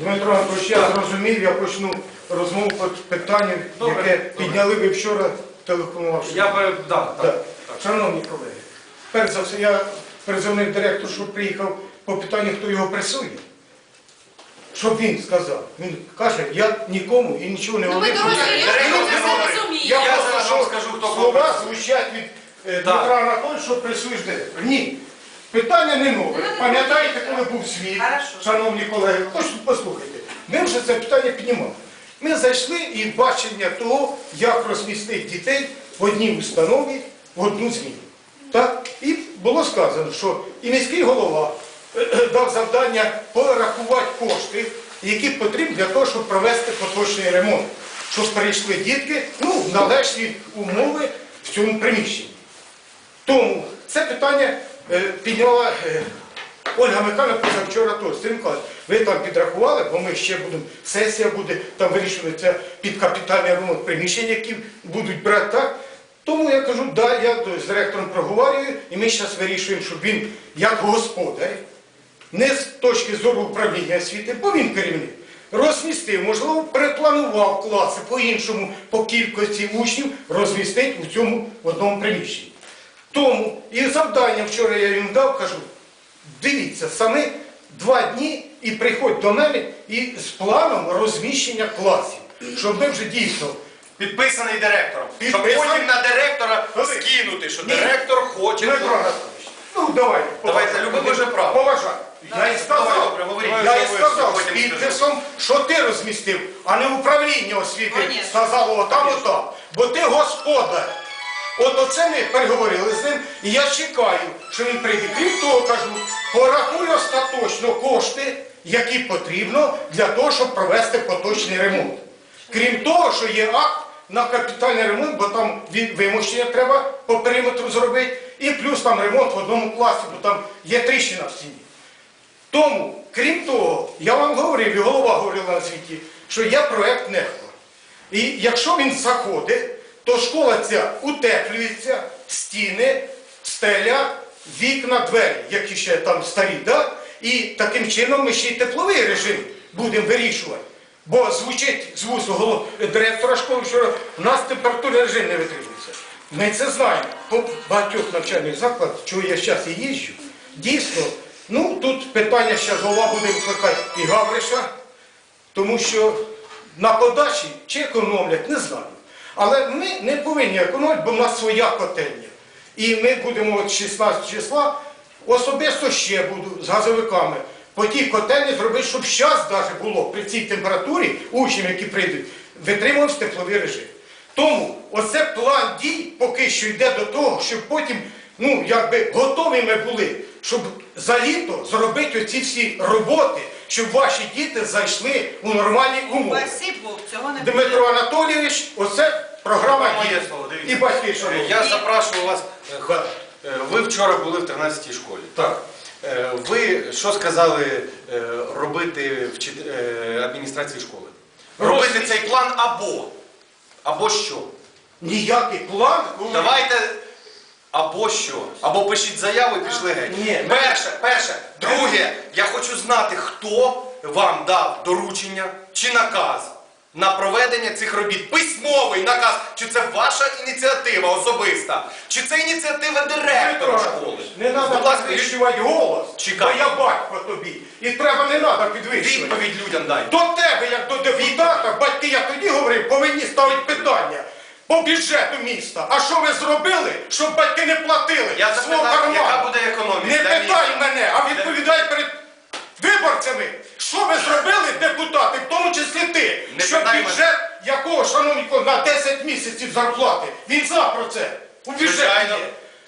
Дмитро Анатолійович, я зрозумів, я почну розмову по питанню, Добре, яке добре. підняли ви вчора, телефонувавши. Я би, да, Так. Шановні колеги, перш за все, я призовник директор, щоб приїхав по питанню, хто його пресує. Щоб він сказав. Він каже, я нікому і нічого не Ну ви говорив. дорослі, я Директор не це. Я, Я просто зараз вам скажу, хто слова звучать від е, Так. Дмитра Анатолійовича, що пресуєш директор. Ні. Питання не нове. Пам'ятаєте, коли був світ, шановні колеги, послухайте. Ми вже це питання піднімали. Ми зайшли і бачення того, як розмістити дітей в одній установі в одну зміну. Так? І було сказано, що і міський голова е, дав завдання порахувати кошти, які потрібні для того, щоб провести поточний ремонт, щоб перейшли дітки ну, в належні умови в цьому приміщенні. Тому це питання е, підняла е, Ольга Михайловна позавчора. Сергій Миколаївич, ви там підрахували, бо ми ще будемо, сесія буде, там вирішується під капітальний ремонт приміщень, які будуть брати так. Тому я кажу, да, я з директором проговорюю, і ми зараз вирішуємо, щоб він, як господар, не з точки зору управління освіти, бо він керівник, розмістив, можливо, перепланував класи по-іншому, по кількості учнів розмістити у цьому одному приміщенні. Тому і завдання вчора я їм дав, кажу, дивіться, саме два дні і приходь до мене і з планом розміщення класів, щоб ми вже дійсно. Підписаний директором. Щоб потім на директора скинути, що Ні. директор хоче. Дмитро Анатолійович, ну давай. Давайте, любимо же право. Поважай. Я і сказав, добре, говоріть. я і сказав з потім підписом, що ти розмістив, а не управління освіти Конечно. сказало отам, отам. Бо ти господар. От оце ми переговорили з ним, і я чекаю, що він прийде. Крім того, кажу, порахуй остаточно кошти, які потрібно для того, щоб провести поточний ремонт. Крім того, що є акт на капітальний ремонт, бо там вимощення треба по периметру зробити, і плюс там ремонт в одному класі, бо там є тріщина в стіні. Тому, крім того, я вам говорив, і голова говорила на світі, що є проект НЕХКО. І якщо він заходить, то школа ця утеплюється, стіни, стеля, вікна, двері, які ще там старі, да? і таким чином ми ще й тепловий режим будемо вирішувати. Бо звучить з вусу директора школи, що у нас температурний режим не витримується. Ми це знаємо. По багатьох навчальних закладах, чого я зараз і їжджу, дійсно, ну тут питання ще голова буде викликати і Гавриша, тому що на подачі чи економлять, не знаю. Але ми не повинні економити, бо в нас своя котельня. І ми будемо от 16 числа, особисто ще буду з газовиками по тій котельні зробити, щоб зараз навіть було при цій температурі учням, які прийдуть, витримувався тепловий режим. Тому оце план дій поки що йде до того, щоб потім ну, якби готові ми були, щоб за літо зробити оці всі роботи, щоб ваші діти зайшли у нормальні умови. Спасибо, цього не Дмитро Анатолійович, оце програма дій. слово, дивіться. І батьки шановні. Я запрошую вас. е, е, Ви вчора були в 13-й школі. Так. Е, Ви що сказали е, робити в чит- е, адміністрації школи? Робити цей план або. Або що? Ніякий план. Давайте або що. Або пишіть заяву і пішли геть. Ні. Перше, перше. Друге, я хочу знати, хто вам дав доручення чи наказ на проведення цих робіт. Письмовий наказ. Чи це ваша ініціатива особиста? Чи це ініціатива директора школи? Не треба підвищувати голос, Чекай. бо я батько тобі. І треба не треба підвищувати. відповідь людям дай. До тебе, як до депутата, батьки, я тоді говорив, повинні ставити питання по бюджету міста. А що ви зробили, щоб батьки не платили Я свого запитав, карману? яка буде економія Не для питай міста? мене, а відповідай перед виборцями. Що ви зробили, депутати, в тому числі ти, Не що питай бюджет якого, шановні колеги, на 10 місяців зарплати. Він за про це. У бюджеті Звичайно. є.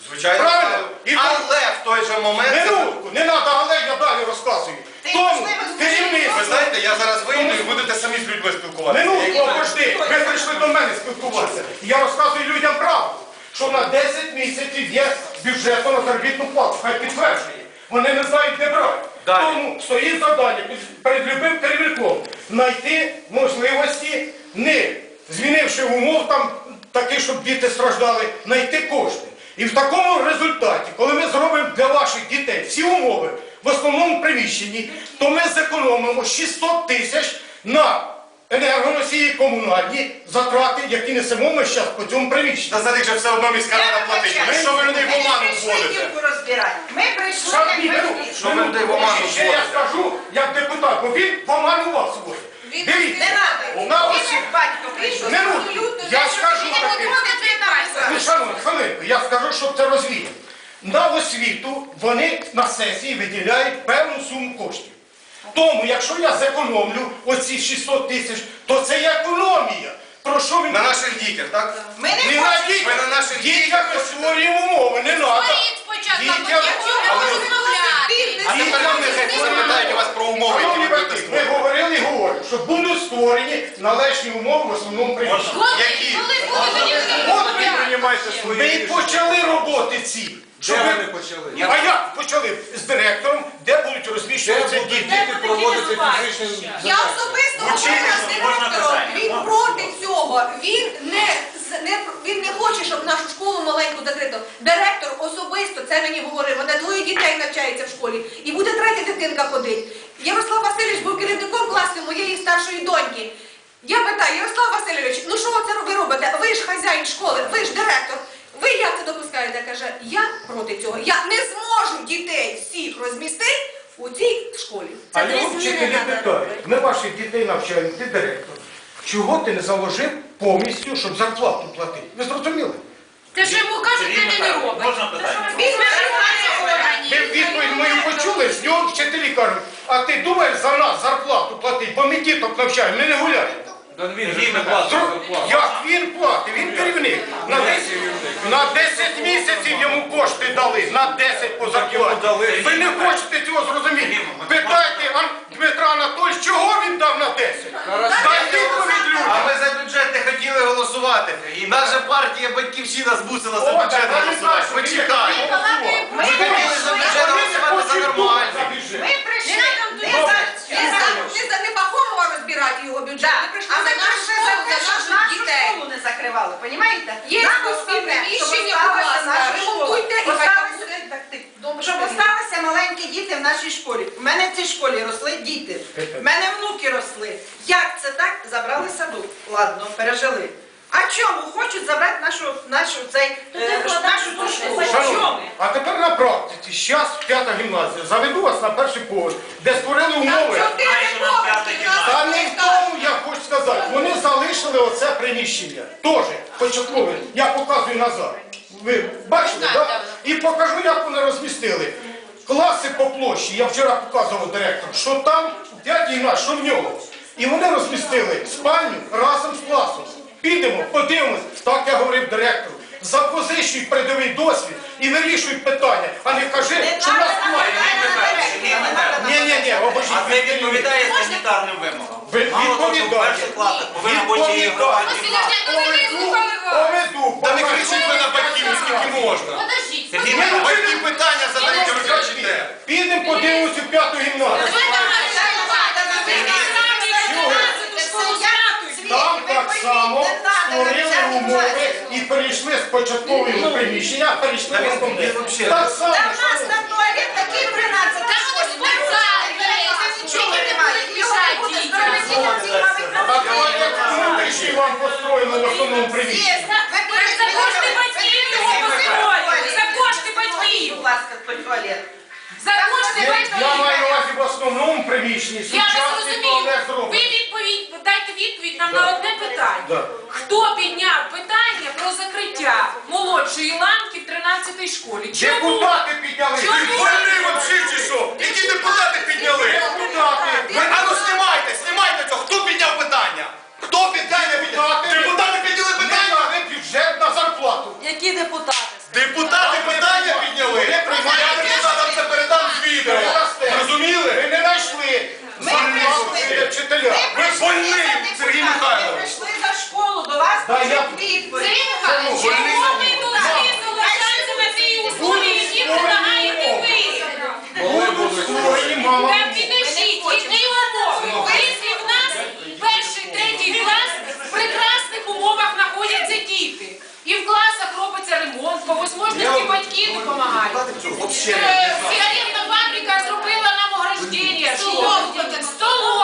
Звичайно. Правильно. І Але в той же момент. це- Минутку, не треба, але я далі розказую. Ти Тому можливо, керівництво. Ви знаєте, я зараз вийду і будете самі з людьми спілкуватися. Минутку, обожди, ви прийшли до мене спілкуватися. Я розказую людям правду, що на 10 місяців є бюджету на заробітну плату. Хай підтверджує. Вони не знають. Далі. Тому стоїть завдання перед любим керівником знайти можливості, не змінивши умов там такі, щоб діти страждали, знайти кошти. І в такому результаті, коли ми зробимо для ваших дітей всі умови в основному приміщенні, то ми зекономимо 600 тисяч на енергоносії комунальні затрати, які несемо ми зараз по цьому приміщенню. Та за них же все одно міська рада платить. Ви що ви людей в оману Ми прийшли вводите? Ми прийшли Шановні, як ми Що ви людей в оману ще я вводите? скажу, як депутат, бо він в оману вас вводить. Він Дивіться, не надо. на Він ось як батько прийшов. Минуту, я скажу таке. Ну, шановні, хвилинку, я скажу, щоб це розвіяти. На освіту вони на сесії виділяють певну суму коштів. Тому, якщо я зекономлю оці 600 тисяч, то це є економія. Про що він На наших дітях, так? Ми не не хочемо. на дітях, Ви на наших дітях ми створюємо умови, не треба. Створіть спочатку, Дітям- потім Але- будемо розмовляти. Тепер вони хай запитають у вас про умови, які Шановні ви будете ми створювати. говорили і говоримо, що будуть створені належні умови в основному приміщенні. Коли? Які? Коли буде тоді От ви розмовляти? приймайте свої Ми й рішення. почали роботи ці. Де ви- вони почали? А як почали? З директором, де Де розміщуватися будуть діти? діти проводити фізичні Я особисто говорила з директором. Він проти цього. Він не, з- не він не хоче, щоб нашу школу маленьку закрито. Директор особисто це мені говорив. Вона двоє дітей навчається в школі. І буде третя дитинка ходить. Ярослав Васильович був керівником класу моєї старшої доньки. Я питаю, Ярослав Васильович, ну що це ви робите? Ви ж хазяїн школи, ви ж директор. Ви як це допускаєте? Каже, я проти цього. Я не зможу дітей всіх розмістити у цій школі. А його вчителі питають, ми ваших дітей навчаємо, ти директор. Чого ти не заложив повністю, щоб зарплату платити? Ви зрозуміли? Те, що йому кажуть, він і не робить. Можна питання? Ви відповідь мою почули, з нього вчителі кажуть, а ти думаєш за нас зарплату платити, бо ми діток навчаємо, ми не гуляємо. Він же Він не не платить. Як він платить? Він керівник. На 10, на 10 місяців йому кошти дали, на 10 по зарплаті. дали. Ви не хочете цього зрозуміти. Питайте Ан- Дмитра Анатольовича, чого він дав на 10? Дай відповідь А людям. ми за бюджет не хотіли голосувати. Наша партія Батьківщина змусила за О, бюджет так, голосувати. так, Почекай. так, Ми хотіли за бюджет голосувати за нормальний. Ми прийшли не за, не за, не за Непахомова розбирати його бюджет. Ми прийшли А ми за нашу прийшли за школу, те, за щоб наших нашу дітей. школу не закривали, понімаєте? Є Нам спільне основне, щоб приміщення, будь осталася ласка, наша школа. ремонтуйте і хай там Осталися- буде так, ти- дом Щоб вчителів. осталися маленькі діти в нашій школі. У мене в цій школі росли діти. У мене внуки росли. Як це так? Забрали садок. Ладно, пережили. А чому хочуть забрати нашу, нашу, цей, е, нашу ту школу? Шановні, а тепер на практиці. Зараз п'ята гімназія. Заведу вас на перший поверх, де створили умови. чотири. Та не в тому я хочу сказати. Вони залишили оце приміщення. Теж початкове. Я показую назад. Ви бачите, так. І покажу, як вони розмістили. Класи по площі, я вчора показував директору, що там дядь наш, що в нього. І вони розмістили спальню разом з класом. Підемо, подивимось, так я говорив директору. Запозичуй передовий досвід і вирішуй питання, а не кажи, що нас платять. Ні, ні, ні, обожіть. А це відповідає санітарним вимогам. Ви- відповідає. кімната. Поведу. Та не кричіть ви на батьків, скільки можна. Подождіть. Батьки питання задають, ви кричите. Підемо подивимося в п'яту гімназію. Там так само умови і перейшли з початкового приміщення, перейшли в основне. Так само. Та в нас там туалет такий 13 Там ось спортзал, нічого немає. Його не буде дітям. дітям мабуть на А туалет внутрішній вам построєно в основному приміщенні. За кошти батьків його построїли, за кошти батьків. Будь ласка, той туалет. За кошти Я, я маю на увазі в основному приміщенні Я не сучасний зрозумію. туалет Ви зроблений. відповідь, дайте відповідь нам на одне питання. Да. Хто підняв питання про закриття молодшої ланки в 13-й школі? Чому? Депутати підняли. Чому? Вони вообще чи що? Які депутати підняли? Депутати. Ви а ну знімайте, знімайте цього. Хто підняв питання? Хто питання підняв? Депутати підняли питання? бюджет на зарплату. Які? Депутати